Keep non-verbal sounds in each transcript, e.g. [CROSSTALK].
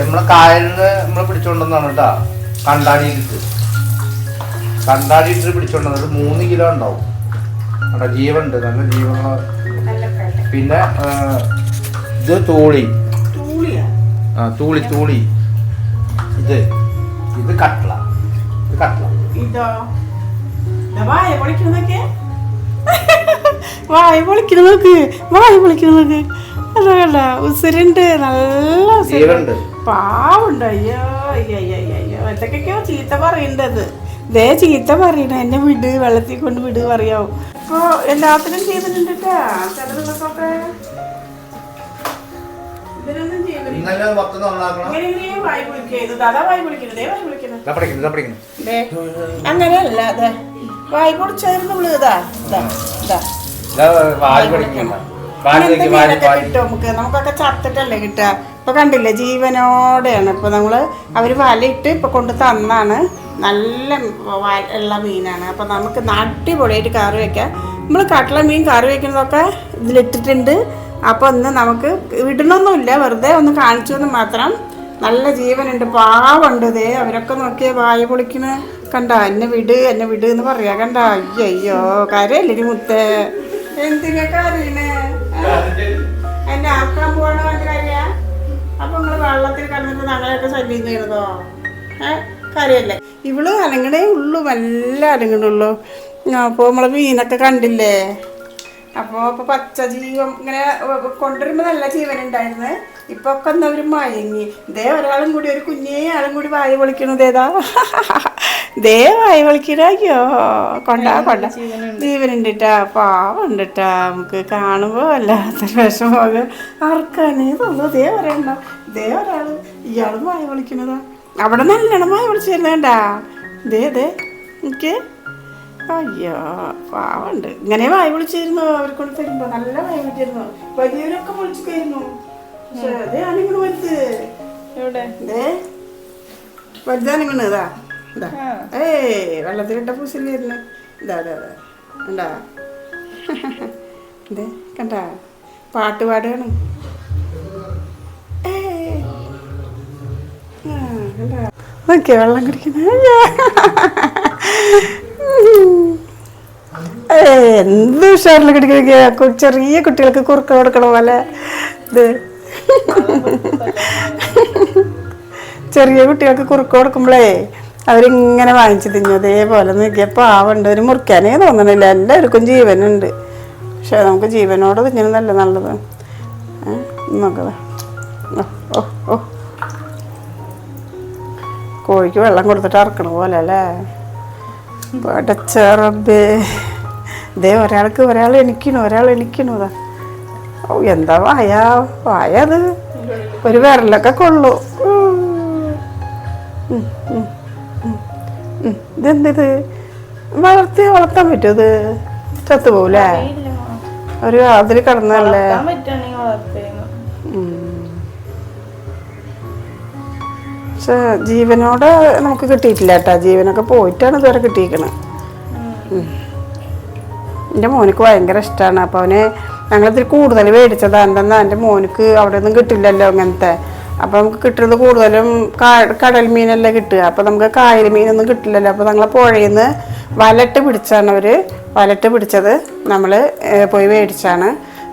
നമ്മളെ കായലിന് നമ്മൾ പിടിച്ചോണ്ടെന്നാണ് കേട്ടാ. കണ്ടാടിയിട്ട് കണ്ടാടിയിട്ട് പിടിച്ചോണ്ടെന്ന്. മൂന്ന് കിലോ ഉണ്ടാവും. അവിടെ ജീവനുണ്ട്. നല്ല ജീവനുള്ള പിന്നെ ഇത് തൂളി. ആ തൂളി തൂളി. ഇത്. ഇത് കട്ട്ള. ഇത് കട്ട്ള. വായ പൊളിക്കുന്നൊക്കെ വായ പൊളിക്കുന്ന നോക്ക്. വായ പൊളിക്കുന്ന നോക്ക്. അതാ കണ്ട? ഉസിരുണ്ട്. നല്ല ഉസിര്. പാവുണ്ട്. അയ്യോ അയ്യോ അയ്യോ അയ്യോ അയ്യോ. എന്തൊക്കെയൊക്കെയോ ചീത്ത പറയണ്ടത്. ദേ ചീത്ത പറയണ. എന്നെ വിട് വെള്ളത്തിൽ കൊണ്ട് വിട് പറയാവും. ഇപ്പൊ എല്ലാത്തിനും ചെയ്തിട്ടുണ്ട് കേട്ടാ അങ്ങനെയല്ലേ ഇതിനൊന്നും ഇങ്ങനെ ഇങ്ങനെ വായി വായി അങ്ങനെയല്ല അതെ പൊടിച്ചായിരുന്നു ഇതാ ഇതാ ഇതാ കിട്ടും നമുക്ക്? നമുക്കൊക്കെ ചത്തിട്ടല്ലേ കിട്ടുക? ഇപ്പൊ കണ്ടില്ലേ ജീവനോടെയാണ്. ഇപ്പൊ നമ്മൾ അവർ വലയിട്ട് ഇപ്പൊ കൊണ്ട് തന്നാണ് നല്ല ഉള്ള മീനാണ്. അപ്പൊ നമുക്ക് അടിപൊളിയായിട്ട് കറി വെക്കാം. നമ്മൾ കട്ടള മീൻ കറി വെക്കുന്നതൊക്കെ ഇതിലിട്ടിട്ടുണ്ട്. അപ്പൊ ഒന്ന് നമുക്ക് വിടണമൊന്നുമില്ല വെറുതെ ഒന്ന് കാണിച്ചു എന്ന് മാത്രം. നല്ല ജീവനുണ്ട്. പാവുണ്ട് ഇതേ അവരൊക്കെ നോക്കിയ വായ പൊളിക്കണ. കണ്ട എന്നെ വിട് എന്നെ വിട് എന്ന് പറയാ. കണ്ട അയ്യോ കരയല്ലേ മുത്തേ? എന്തിനാ കരയണേ? വെള്ളത്തിൽ കിടന്നിട്ട് ഞങ്ങളെയൊക്കെ ശല്യം ചെയ്യണതോ ഏഹ് കാര്യമല്ലേ ഇവൾ അനങ്ങണേ ഉള്ളു വല്ല അനങ്ങണുള്ളൂ അപ്പോൾ നമ്മളെ മീനൊക്കെ കണ്ടില്ലേ? അപ്പോൾ ഇപ്പോൾ പച്ച ജീവൻ ഇങ്ങനെ കൊണ്ടുവരുമ്പോൾ നല്ല ജീവനുണ്ടായിരുന്നു. ഇപ്പൊ ഒക്കെ ഒരു മയങ്ങി. ഇതേ ഒരാളും കൂടി ഒരു കുഞ്ഞേ ആളും കൂടി വായ പൊളിക്കണത് ഏതാ? [LAUGHS] ദേ വായ പൊളിക്കണ അയ്യോ കൊണ്ടാ കൊണ്ട. ജീവനുണ്ട്. ഇട്ടാ പാവുണ്ട് നമുക്ക് കാണുമ്പോൾ വല്ലാത്തൊരു വിഷമമൊക്കെ ആർക്കാണ് തോന്നുന്നു ദേ പറയണ്ട ദേ ഒരാൾ. ഇയാളും വായ വിളിക്കണതാ. അവിടെ നല്ലോണം വായ വിളിച്ചിരുന്നേണ്ടാ. ദേ ദേ. എനിക്ക് അയ്യോ പാവണ്ട് ഇങ്ങനെ വായ വിളിച്ചിരുന്നു? അവർ കൊണ്ട് തരുമ്പോ നല്ല വായ വിളിച്ചിരുന്നു വലിയവരൊക്കെ വിളിച്ചു കഴിഞ്ഞു പക്ഷേ അതേ ആണിങ്ങനെ വലുത്. എവിടെ? ദേ. വലുതാണിങ്ങനെ ഇതാ. ഇതാ. ഏയ് വെള്ളത്തിലിട്ട പൂസില്ലായിരുന്നു ഇതാ ഇതാ അതെ കണ്ടാ? ദേ കണ്ടാ? പാട്ട് പാടുകയാണ്. ഓക്കെ വെള്ളം കുടിക്കുന്ന. എന്ത് ഉഷാറിൽ കുടിക്കുന്ന ചെറിയ കുട്ടികൾക്ക് കുറുക്ക കൊടുക്കണ പോലെ. ഇത്. ചെറിയ കുട്ടികൾക്ക് കുറുക്ക കൊടുക്കുമ്പോഴേ അവരിങ്ങനെ വാങ്ങിച്ചു തിന്നു. അതേപോലെ നിൽക്കിയപ്പോൾ ആവുണ്ട്? ഒരു മുറിക്കാനേ തോന്നണില്ല. എല്ലാവർക്കും ജീവനുണ്ട്. പക്ഷെ നമുക്ക് ജീവനോട് തിന്നണതല്ല നല്ലത്. നോക്കത് കോഴിക്ക് വെള്ളം കൊടുത്തിട്ട് ഇറക്കണ പോലെ അല്ലേ? പടച്ചറബേ ഇതേ ഒരാൾക്ക് ഒരാൾ എണിക്കണു ഒരാൾ എണിക്കണു അതാ ഓ എന്താ വായ? വായ അത്. ഒരു വിരലൊക്കെ കൊള്ളു. ഇതെന്തിത്? വളർത്തി വളർത്താൻ പറ്റുമോ ഇത്? ചത്തുപോകൂലേ? ഒരു അതിൽ കടന്നല്ലേ പക്ഷെ ജീവനോട് നമുക്ക് കിട്ടിയിട്ടില്ല കേട്ടോ. ജീവനൊക്കെ പോയിട്ടാണ് ഇതുവരെ കിട്ടിയിരിക്കണത്. എന്റെ മോനിക്ക് ഭയങ്കര ഇഷ്ടമാണ് അപ്പോൾ അവന് ഞങ്ങളിതിൽ കൂടുതൽ മേടിച്ചതാണ്. എന്താ എന്റെ മോനിക്ക് അവിടെ ഒന്നും കിട്ടില്ലല്ലോ അങ്ങനത്തെ അപ്പോൾ നമുക്ക് കിട്ടുന്നത് കൂടുതലും കടൽ മീനല്ലേ കിട്ടുക. അപ്പോൾ നമുക്ക് കായൽ മീനൊന്നും കിട്ടില്ലല്ലോ. അപ്പോൾ ഞങ്ങൾ പുഴയിൽ നിന്ന് വലട്ട് പിടിച്ചാണ് അവർ വലട്ട് പിടിച്ചത്. നമ്മൾ പോയി മേടിച്ചാണ്.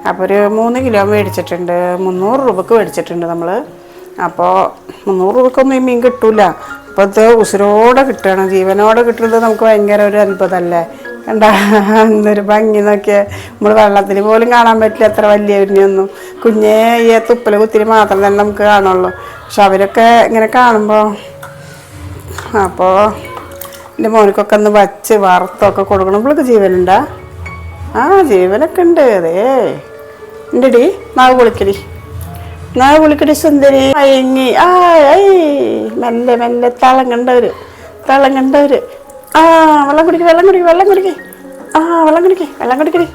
അപ്പോൾ ഒരു മൂന്ന് കിലോ മേടിച്ചിട്ടുണ്ട്. മുന്നൂറ് രൂപക്ക് മേടിച്ചിട്ടുണ്ട് നമ്മൾ അപ്പോൾ മുന്നൂറ് രൂപക്കൊന്നും ഈ മീൻ കിട്ടൂല. അപ്പോൾ ഇത് ഉസിരോടെ കിട്ടുകയാണ്. ജീവനോടെ കിട്ടുന്നത് നമുക്ക് ഭയങ്കര ഒരു അത്ഭുതമല്ലേ കണ്ടാ എന്തൊരു ഭംഗി നോക്കിയ. നമ്മൾ വെള്ളത്തിൽ പോലും കാണാൻ പറ്റില്ല അത്ര വലിയ ഒന്നും കുഞ്ഞേ ഈ തുപ്പൽ കുത്തിരി മാത്രം തന്നെ നമുക്ക് കാണുള്ളൂ. പക്ഷെ അവരൊക്കെ ഇങ്ങനെ കാണുമ്പോൾ അപ്പോൾ എന്റെ മോനിക്കൊക്കെ ഒന്ന് വച്ച് വറുത്തൊക്കെ കൊടുക്കണം. ഇവൾക്ക് ജീവനുണ്ടാ? ആ ജീവനൊക്കെ ഉണ്ട്. അതേ. ഉണ്ടടി നാവ് പൊളിക്കടി. നാവ് പൊളിക്കടി സുന്ദരി. അയങ്ങി. ആ ഐ. മെല്ലെ മെല്ലെ തളം കണ്ടവര് തളം കണ്ടവര് ആ വെള്ളം കുടിക്കും വെള്ളം കുടിക്കും വെള്ളം കുടിക്ക്. ആ വെള്ളം കുടിക്കേ വെള്ളം കുടിക്കടി